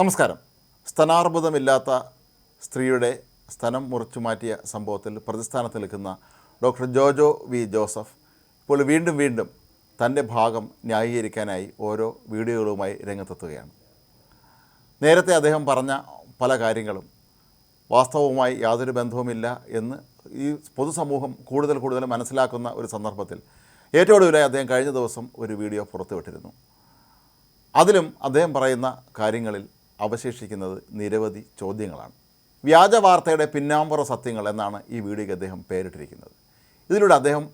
നമസ്കാരം. സ്തനാർബുദമില്ലാത്ത സ്ത്രീയുടെ സ്തനം മുറിച്ചു മാറ്റിയ സംഭവത്തിൽ പ്രതിസ്ഥാനത്ത് നിൽക്കുന്ന ഡോക്ടർ ജോജോ വി ജോസഫ് ഇപ്പോൾ വീണ്ടും വീണ്ടും തന്റെ ഭാഗം ന്യായീകരിക്കാനായി ഓരോ വീഡിയോകളുമായി രംഗത്തെത്തുകയാണ്. നേരത്തെ അദ്ദേഹം പറഞ്ഞ പല കാര്യങ്ങളും വാസ്തവവുമായി യാതൊരു ബന്ധവുമില്ല എന്ന് ഈ പൊതുസമൂഹം കൂടുതൽ കൂടുതൽ മനസ്സിലാക്കുന്ന ഒരു സന്ദർഭത്തിൽ ഏറ്റവും ഒടുവിലായി അദ്ദേഹം കഴിഞ്ഞ ദിവസം ഒരു വീഡിയോ പുറത്തുവിട്ടിരുന്നു. അതിലും അദ്ദേഹം പറയുന്ന കാര്യങ്ങളിൽ അവശേഷിക്കുന്നത് നിരവധി ചോദ്യങ്ങളാണ്. വ്യാജ വാർത്തയുടെ പിന്നാമ്പുറ സത്യങ്ങൾ എന്നാണ് ഈ വീഡിയോയ്ക്ക് അദ്ദേഹം പേരിട്ടിരിക്കുന്നത്. ഇതിലൂടെ അദ്ദേഹം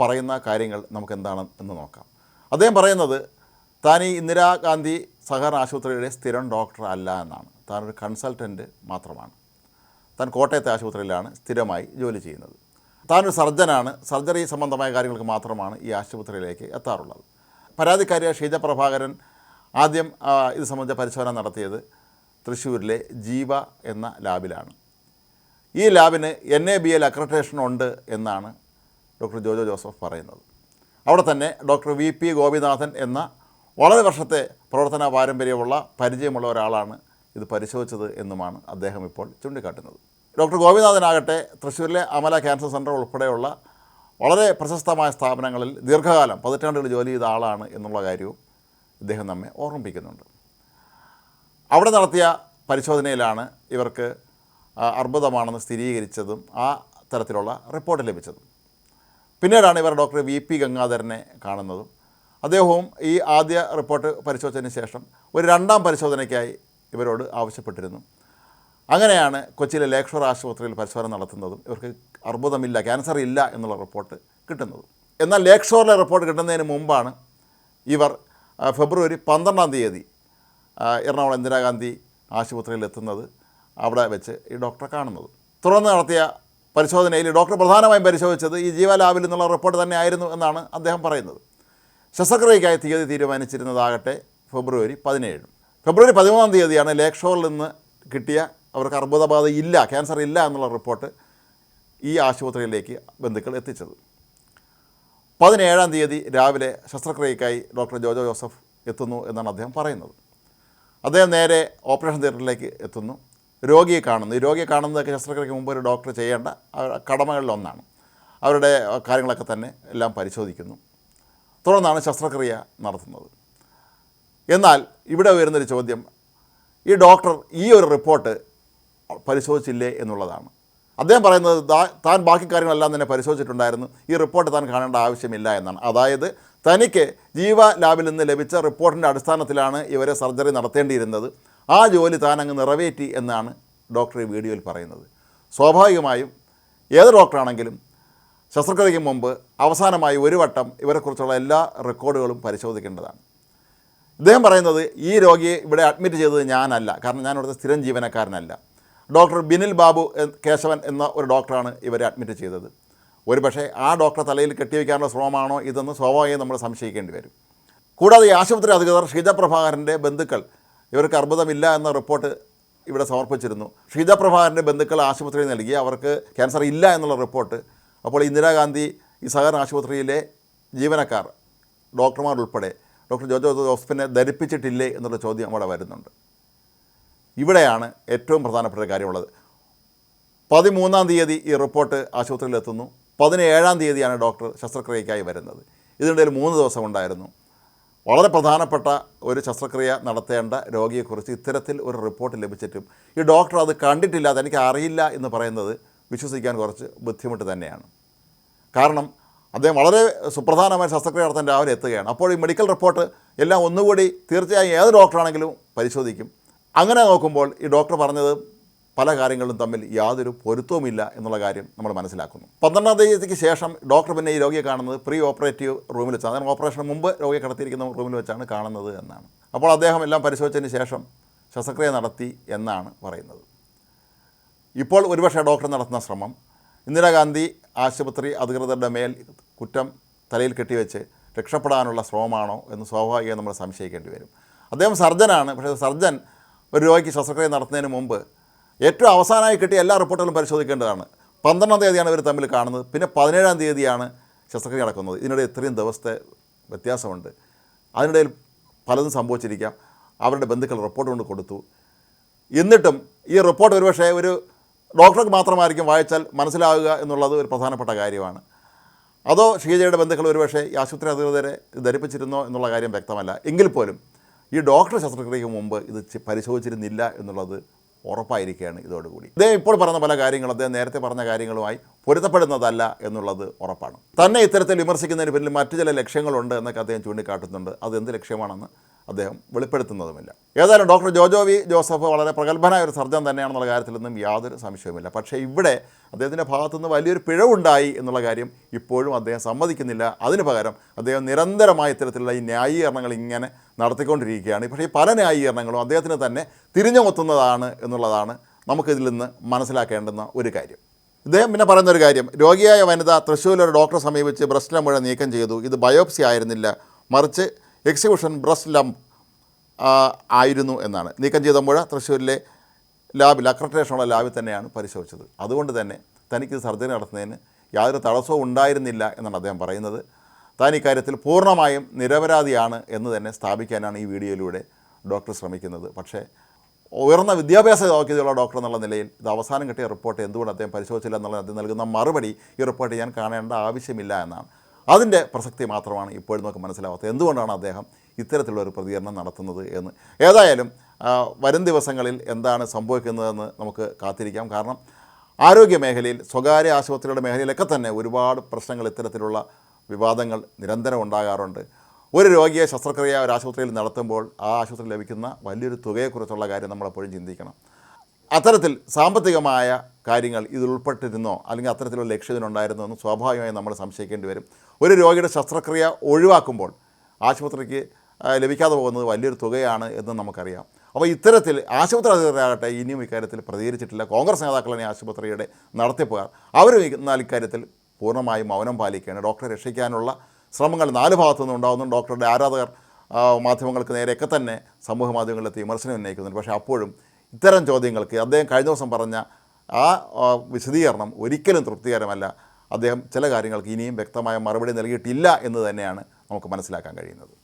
പറയുന്ന കാര്യങ്ങൾ നമുക്ക് എന്താണ് എന്ന് നോക്കാം. അദ്ദേഹം പറയുന്നത് താൻ ഈ ഇന്ദിരാഗാന്ധി സഹകരണ ആശുപത്രിയുടെ സ്ഥിരം ഡോക്ടർ അല്ല എന്നാണ്. താനൊരു കൺസൾട്ടന്റ് മാത്രമാണ്. താൻ കോട്ടയത്തെ ആശുപത്രിയിലാണ് സ്ഥിരമായി ജോലി ചെയ്യുന്നത്. താനൊരു സർജനാണ്. സർജറി സംബന്ധമായ കാര്യങ്ങൾക്ക് മാത്രമാണ് ഈ ആശുപത്രിയിലേക്ക് എത്താറുള്ളത്. പരാതിക്കാരിയായ ഷീജ പ്രഭാകരൻ ആദ്യം ഇത് സംബന്ധിച്ച പരിശോധന നടത്തിയത് തൃശ്ശൂരിലെ ജീവ എന്ന ലാബിലാണ്. ഈ ലാബിന് N A B L accreditation ഉണ്ട് എന്നാണ് ഡോക്ടർ ജോജോ ജോസഫ് പറയുന്നത്. അവിടെ തന്നെ ഡോക്ടർ വി പി ഗോപിനാഥൻ എന്ന വളരെ വർഷത്തെ പ്രവർത്തന പാരമ്പര്യമുള്ള പരിചയമുള്ള ഒരാളാണ് ഇത് പരിശോധിച്ചത് എന്നുമാണ് അദ്ദേഹം ഇപ്പോൾ ചൂണ്ടിക്കാട്ടുന്നത്. ഡോക്ടർ ഗോപിനാഥനാകട്ടെ തൃശ്ശൂരിലെ അമല ക്യാൻസർ സെന്റർ ഉൾപ്പെടെയുള്ള വളരെ പ്രശസ്തമായ സ്ഥാപനങ്ങളിൽ ദീർഘകാലം പതിറ്റാണ്ടുകൾ ജോലി ചെയ്ത ആളാണ് എന്നുള്ള കാര്യവും ഇദ്ദേഹം നമ്മെ ഓർമ്മിപ്പിക്കുന്നുണ്ട്. അവിടെ നടത്തിയ പരിശോധനയിലാണ് ഇവർക്ക് അർബുദമാണെന്ന് സ്ഥിരീകരിച്ചതും ആ തരത്തിലുള്ള റിപ്പോർട്ട് ലഭിച്ചതും. പിന്നീടാണ് ഇവർ ഡോക്ടർ വി പി ഗംഗാധരനെ കാണുന്നതും. അദ്ദേഹവും ഈ ആദ്യ റിപ്പോർട്ട് പരിശോധിച്ചതിന് ശേഷം ഒരു രണ്ടാം പരിശോധനയ്ക്കായി ഇവരോട് ആവശ്യപ്പെട്ടിരുന്നു. അങ്ങനെയാണ് കൊച്ചിയിലെ ലേക്ഷർ ആശുപത്രിയിൽ പരിശോധന നടത്തുന്നതും ഇവർക്ക് അർബുദമില്ല ക്യാൻസർ ഇല്ല എന്നുള്ള റിപ്പോർട്ട് കിട്ടുന്നതും. എന്നാൽ ലേക്ഷോറിലെ റിപ്പോർട്ട് കിട്ടുന്നതിന് മുമ്പാണ് ഇവർ ഫെബ്രുവരി പന്ത്രണ്ടാം തീയതി എറണാകുളം ഇന്ദിരാഗാന്ധി ആശുപത്രിയിൽ എത്തുന്നത് അവിടെ വെച്ച് ഈ ഡോക്ടറെ കാണുന്നത്. തുടർന്ന് നടത്തിയ പരിശോധനയിൽ ഡോക്ടർ പ്രധാനമായും പരിശോധിച്ചത് ഈ ജീവ ലാബിൽ നിന്നുള്ള റിപ്പോർട്ട് തന്നെ ആയിരുന്നു എന്നാണ് അദ്ദേഹം പറയുന്നത്. ശസ്ത്രക്രിയയ്ക്കായി തീയതി തീരുമാനിച്ചിരുന്നതാകട്ടെ ഫെബ്രുവരി പതിനേഴ്. ഫെബ്രുവരി പതിമൂന്നാം തീയതിയാണ് ലേക്ക് ഷോറിൽ നിന്ന് കിട്ടിയ അവർക്ക് അർബുദബാധ ഇല്ല ക്യാൻസർ ഇല്ല എന്നുള്ള റിപ്പോർട്ട് ഈ ആശുപത്രിയിലേക്ക് ബന്ധുക്കൾ എത്തിച്ചത്. പതിനേഴാം തീയതി രാവിലെ ശസ്ത്രക്രിയക്കായി ഡോക്ടർ ജോജോ ജോസഫ് എത്തുന്നു എന്നാണ് അദ്ദേഹം പറയുന്നത്. അദ്ദേഹം നേരെ ഓപ്പറേഷൻ തിയേറ്ററിലേക്ക് എത്തുന്നു. രോഗിയെ കാണുന്നു. ഈ രോഗിയെ കാണുന്നതൊക്കെ ശസ്ത്രക്രിയക്ക് മുമ്പ് ഒരു ഡോക്ടർ ചെയ്യേണ്ട കടമകളിലൊന്നാണ് അവരുടെ കാര്യങ്ങളൊക്കെ തന്നെ എല്ലാം പരിശോധിക്കുന്നു. തുടർന്നാണ് ശസ്ത്രക്രിയ നടത്തുന്നത്. എന്നാൽ ഇവിടെ വരുന്നൊരു ചോദ്യം. ഈ ഡോക്ടർ ഈ ഒരു റിപ്പോർട്ട് പരിശോധിച്ചില്ലേ എന്നുള്ളതാണ്. അദ്ദേഹം പറയുന്നത് താൻ ബാക്കി കാര്യങ്ങളെല്ലാം തന്നെ പരിശോധിച്ചിട്ടുണ്ടായിരുന്നു. ഈ റിപ്പോർട്ട് താൻ കാണേണ്ട ആവശ്യമില്ല എന്നാണ്. അതായത് തനിക്ക് ജീവ ലാബിൽ നിന്ന് ലഭിച്ച റിപ്പോർട്ടിന്റെ അടിസ്ഥാനത്തിലാണ് ഇവരെ സർജറി നടത്തേണ്ടിയിരുന്നത്. ആ ജോലി താൻ അങ്ങ് നിറവേറ്റി എന്നാണ് ഡോക്ടർ ഈ വീഡിയോയിൽ പറയുന്നത്. സ്വാഭാവികമായും ഏത് ഡോക്ടറാണെങ്കിലും ശസ്ത്രക്രിയയ്ക്ക് മുമ്പ് അവസാനമായി ഒരു വട്ടം ഇവരെക്കുറിച്ചുള്ള എല്ലാ റെക്കോർഡുകളും പരിശോധിക്കേണ്ടതാണ്. ഇദ്ദേഹം പറയുന്നത് ഈ രോഗിയെ ഇവിടെ അഡ്മിറ്റ് ചെയ്തത് ഞാനല്ല. കാരണം ഞാൻ ഇവിടുത്തെ സ്ഥിരം ജീവനക്കാരനല്ല. ഡോക്ടർ ബിനിൽ ബാബു കേശവൻ എന്ന ഒരു ഡോക്ടറാണ് ഇവരെ അഡ്മിറ്റ് ചെയ്തത്. ഒരു പക്ഷേ ആ ഡോക്ടറെ തലയിൽ കെട്ടിവെക്കാനുള്ള ശ്രമമാണോ ഇതെന്ന് സ്വാഭാവികം നമ്മൾ സംശയിക്കേണ്ടി വരും. കൂടാതെ ഈ ആശുപത്രി അധികൃതർ ഷീജ പ്രഭാകരന്റെ ബന്ധുക്കൾ ഇവർക്ക് അർബുദമില്ല എന്ന റിപ്പോർട്ട് ഇവിടെ സമർപ്പിച്ചിരുന്നു. ഷീജ പ്രഭാകരന്റെ ബന്ധുക്കൾ ആശുപത്രിയിൽ നൽകി അവർക്ക് ക്യാൻസർ ഇല്ല എന്നുള്ള റിപ്പോർട്ട്. അപ്പോൾ ഇന്ദിരാഗാന്ധി ഈ സഹകരണ ആശുപത്രിയിലെ ജീവനക്കാർ ഡോക്ടർമാർ ഉൾപ്പെടെ ഡോക്ടർ ജോജോ ജോസഫിനെ ധരിപ്പിച്ചിട്ടില്ലേ എന്നുള്ള ചോദ്യം അവിടെ വരുന്നുണ്ട്. ഇവിടെയാണ് ഏറ്റവും പ്രധാനപ്പെട്ട കാര്യമുള്ളത്. പതിമൂന്നാം തീയതി ഈ റിപ്പോർട്ട് ആശുപത്രിയിൽ എത്തുന്നു പതിനേഴാം തീയതിയാണ് ഡോക്ടർ ശസ്ത്രക്രിയയ്ക്കായി വരുന്നത്. ഇതിനിടയിൽ മൂന്ന് ദിവസം ഉണ്ടായിരുന്നു. വളരെ പ്രധാനപ്പെട്ട ഒരു ശസ്ത്രക്രിയ നടത്തേണ്ട രോഗിയെക്കുറിച്ച് ഇത്തരത്തിൽ ഒരു റിപ്പോർട്ട് ലഭിച്ചിട്ടും ഈ ഡോക്ടർ അത് കണ്ടിട്ടില്ല അതെനിക്ക് അറിയില്ല എന്ന് പറയുന്നത് വിശ്വസിക്കാൻ കുറച്ച് ബുദ്ധിമുട്ട് തന്നെയാണ്. കാരണം അദ്ദേഹം വളരെ സുപ്രധാനമായ ശസ്ത്രക്രിയ നടത്താൻ രാവിലെ എത്തുകയാണ്. അപ്പോൾ ഈ മെഡിക്കൽ റിപ്പോർട്ട് എല്ലാം ഒന്നുകൂടി തീർച്ചയായും ഏത് ഡോക്ടറാണെങ്കിലും പരിശോധിക്കും. അങ്ങനെ നോക്കുമ്പോൾ ഈ ഡോക്ടർ പറഞ്ഞത് പല കാര്യങ്ങളും തമ്മിൽ യാതൊരു പൊരുത്തവുമില്ല എന്നുള്ള കാര്യം നമ്മൾ മനസ്സിലാക്കുന്നു. പന്ത്രണ്ടാം തീയതിക്ക് ശേഷം ഡോക്ടർ പിന്നെ ഈ രോഗിയെ കാണുന്നത് പ്രീ ഓപ്പറേറ്റീവ് റൂമിൽ വെച്ചാണ്. അതായത് ഓപ്പറേഷന് മുമ്പ് രോഗിയെ കടത്തിയിരിക്കുന്ന റൂമിൽ വെച്ചാണ് കാണുന്നത് എന്നാണ്. അപ്പോൾ അദ്ദേഹം എല്ലാം പരിശോധിച്ചതിന് ശേഷം ശസ്ത്രക്രിയ നടത്തി എന്നാണ് പറയുന്നത്. ഇപ്പോൾ ഒരുപക്ഷെ ഡോക്ടർ നടത്തുന്ന ശ്രമം ഇന്ദിരാഗാന്ധി ആശുപത്രി അധികൃതരുടെ മേൽ കുറ്റം തലയിൽ കെട്ടിവെച്ച് രക്ഷപ്പെടാനുള്ള ശ്രമമാണോ എന്ന് സ്വാഭാവികമായി നമ്മൾ സംശയിക്കേണ്ടി വരും. അദ്ദേഹം സർജനാണ്. പക്ഷേ സർജൻ ഒരു രോഗിക്ക് ശസ്ത്രക്രിയ നടത്തുന്നതിന് മുമ്പ് ഏറ്റവും അവസാനമായി കിട്ടിയ എല്ലാ റിപ്പോർട്ടുകളും പരിശോധിക്കേണ്ടതാണ്. പന്ത്രണ്ടാം തീയതിയാണ് ഇവർ തമ്മിൽ കാണുന്നത്. പിന്നെ പതിനേഴാം തീയതിയാണ് ശസ്ത്രക്രിയ നടക്കുന്നത്. ഇതിനിടെ ഇത്രയും ദിവസത്തെ വ്യത്യാസമുണ്ട്. അതിനിടയിൽ പലതും സംഭവിച്ചിരിക്കാം. അവരുടെ ബന്ധുക്കൾ റിപ്പോർട്ട് കൊണ്ട് കൊടുത്തു. എന്നിട്ടും ഈ റിപ്പോർട്ട് ഒരുപക്ഷേ ഒരു ഡോക്ടർക്ക് മാത്രമായിരിക്കും വായിച്ചാൽ മനസ്സിലാവുക എന്നുള്ളത് ഒരു പ്രധാനപ്പെട്ട കാര്യമാണ്. അതോ ഷീജയുടെ ബന്ധുക്കൾ ഒരുപക്ഷേ ഈ ആശുപത്രി അധികൃതരെ ധരിപ്പിച്ചിരുന്നോ എന്നുള്ള കാര്യം വ്യക്തമല്ല. എങ്കിൽ പോലും ഈ ഡോക്ടർ ശസ്ത്രക്രിയയ്ക്ക് മുമ്പ് ഇത് പരിശോധിച്ചിരുന്നില്ല എന്നുള്ളത് ഉറപ്പായിരിക്കുകയാണ് ഇതോടുകൂടി. അദ്ദേഹം ഇപ്പോൾ പറഞ്ഞ പല കാര്യങ്ങളും അദ്ദേഹം നേരത്തെ പറഞ്ഞ കാര്യങ്ങളുമായി പൊരുത്തപ്പെടുന്നതല്ല എന്നുള്ളത് ഉറപ്പാണ്. തന്നെ ഇത്തരത്തിൽ വിമർശിക്കുന്നതിന് പിന്നിൽ മറ്റു ചില ലക്ഷ്യങ്ങളുണ്ട് എന്നൊക്കെ അദ്ദേഹം ചൂണ്ടിക്കാട്ടുന്നുണ്ട്. അത് എന്ത് ലക്ഷ്യമാണെന്ന് അദ്ദേഹം വെളിപ്പെടുത്തുന്നതുമില്ല. ഏതായാലും ഡോക്ടർ ജോജോ വി ജോസഫ് വളരെ പ്രഗത്ഭനായ ഒരു സർജൻ തന്നെയാണെന്നുള്ള കാര്യത്തിലൊന്നും യാതൊരു സംശയവുമില്ല. പക്ഷേ ഇവിടെ അദ്ദേഹത്തിന്റെ ഭാഗത്തുനിന്ന് വലിയൊരു പിഴവുണ്ടായി എന്നുള്ള കാര്യം ഇപ്പോഴും അദ്ദേഹം സമ്മതിക്കുന്നില്ല. അതിന് പകരം അദ്ദേഹം നിരന്തരമായ ഇത്തരത്തിലുള്ള ഈ ന്യായീകരണങ്ങൾ ഇങ്ങനെ നടത്തിക്കൊണ്ടിരിക്കുകയാണ്. പക്ഷേ ഈ പല ന്യായീകരണങ്ങളും അദ്ദേഹത്തിന് തന്നെ തിരിഞ്ഞുകൊത്തുന്നതാണ് എന്നുള്ളതാണ് നമുക്കിതിൽ നിന്ന് മനസ്സിലാക്കേണ്ടുന്ന ഒരു കാര്യം. ഇദ്ദേഹം പിന്നെ പറയുന്ന ഒരു കാര്യം രോഗിയായ വനിത തൃശ്ശൂരിൽ ഒരു ഡോക്ടറെ സമീപിച്ച് ബ്രസ്റ്റിലെ മുഴ നീക്കം ചെയ്തു. ഇത് ബയോപ്സി ആയിരുന്നില്ല. മറിച്ച് എക്സിക്യൂഷൻ ബ്രസ്റ്റ് ലംപ് ആയിരുന്നു എന്നാണ്. നീക്കം ചെയ്ത മുഴ തൃശ്ശൂരിലെ ലാബിൽ അക്രട്ടേഷനുള്ള ലാബിൽ തന്നെയാണ് പരിശോധിച്ചത്. അതുകൊണ്ട് തന്നെ തനിക്ക് സർജറി നടത്തുന്നതിന് യാതൊരു തടസ്സവും ഉണ്ടായിരുന്നില്ല എന്നാണ് അദ്ദേഹം പറയുന്നത്. താൻ ഇക്കാര്യത്തിൽ പൂർണമായും നിരപരാധിയാണ് എന്ന് തന്നെ സ്ഥാപിക്കാനാണ് ഈ വീഡിയോയിലൂടെ ഡോക്ടർ ശ്രമിക്കുന്നത്. പക്ഷേ ഉയർന്ന വിദ്യാഭ്യാസ യോഗ്യതയുള്ള ഡോക്ടർ എന്നുള്ള നിലയിൽ ഇത് അവസാനം കിട്ടിയ റിപ്പോർട്ട് എന്തുകൊണ്ട് അദ്ദേഹം പരിശോധിച്ചില്ല എന്നുള്ള അദ്ദേഹം നൽകുന്ന മറുപടി ഈ റിപ്പോർട്ട് ഞാൻ കാണേണ്ട ആവശ്യമില്ല എന്നാണ്. അതിന്റെ പ്രസക്തി മാത്രമാണ് ഇപ്പോഴും നമുക്ക് മനസ്സിലാവാത്തത്. എന്തുകൊണ്ടാണ് അദ്ദേഹം ഇത്തരത്തിലുള്ള ഒരു പ്രതികരണം നടത്തുന്നത് എന്ന്? ഏതായാലും വരും ദിവസങ്ങളിൽ എന്താണ് സംഭവിക്കുന്നതെന്ന് നമുക്ക് കാത്തിരിക്കാം. കാരണം ആരോഗ്യ മേഖലയിൽ സ്വകാര്യ ആശുപത്രികളുടെ മേഖലയിലൊക്കെ തന്നെ ഒരുപാട് പ്രശ്നങ്ങൾ ഇത്തരത്തിലുള്ള വിവാദങ്ങൾ നിരന്തരം ഉണ്ടാകാറുണ്ട്. ഒരു രോഗിയെ ശസ്ത്രക്രിയ ഒരു ആശുപത്രിയിൽ നടത്തുമ്പോൾ ആ ആശുപത്രി ലഭിക്കുന്ന വലിയൊരു തുകയെക്കുറിച്ചുള്ള കാര്യം നമ്മളെപ്പോഴും ചിന്തിക്കണം. അത്തരത്തിൽ സാമ്പത്തികമായ കാര്യങ്ങൾ ഇതിൽ ഉൾപ്പെട്ടിരുന്നോ അല്ലെങ്കിൽ അത്തരത്തിലുള്ള ലക്ഷ്യത്തിനുണ്ടായിരുന്നോ എന്ന് സ്വാഭാവികമായി നമ്മൾ സംശയിക്കേണ്ടി വരും. ഒരു രോഗിയുടെ ശസ്ത്രക്രിയ ഒഴിവാക്കുമ്പോൾ ആശുപത്രിക്ക് ലഭിക്കാതെ പോകുന്നത് വലിയൊരു തുകയാണ് എന്ന് നമുക്കറിയാം. അപ്പോൾ ഇത്തരത്തിൽ ആശുപത്രി അധികൃതരാകട്ടെ ഇനിയും ഇക്കാര്യത്തിൽ പ്രതികരിച്ചിട്ടില്ല. കോൺഗ്രസ് നേതാക്കളാണ് ആശുപത്രിയുടെ നടത്തിപ്പുകാർ അവരും എന്നാൽ ഇക്കാര്യത്തിൽ പൂർണമായും മൗനം പാലിക്കുകയാണ്. ഡോക്ടറെ രക്ഷിക്കാനുള്ള ശ്രമങ്ങൾ നാല് ഭാഗത്തു നിന്നും ഉണ്ടാകുന്നു ഡോക്ടറുടെ ആരാധകർ മാധ്യമങ്ങൾക്ക് നേരെയൊക്കെ തന്നെ സമൂഹ മാധ്യമങ്ങളിലെത്തി വിമർശനം ഉന്നയിക്കുന്നുണ്ട്. പക്ഷേ അപ്പോഴും ഇത്തരം ചോദ്യങ്ങൾക്ക് അദ്ദേഹം കഴിഞ്ഞ ദിവസം പറഞ്ഞ ആ വിശദീകരണം ഒരിക്കലും തൃപ്തികരമല്ല. അദ്ദേഹം ചില കാര്യങ്ങൾക്ക് ഇനിയും വ്യക്തമായ മറുപടി നൽകിയിട്ടില്ല എന്ന് തന്നെയാണ് നമുക്ക് മനസ്സിലാക്കാൻ കഴിയുന്നത്.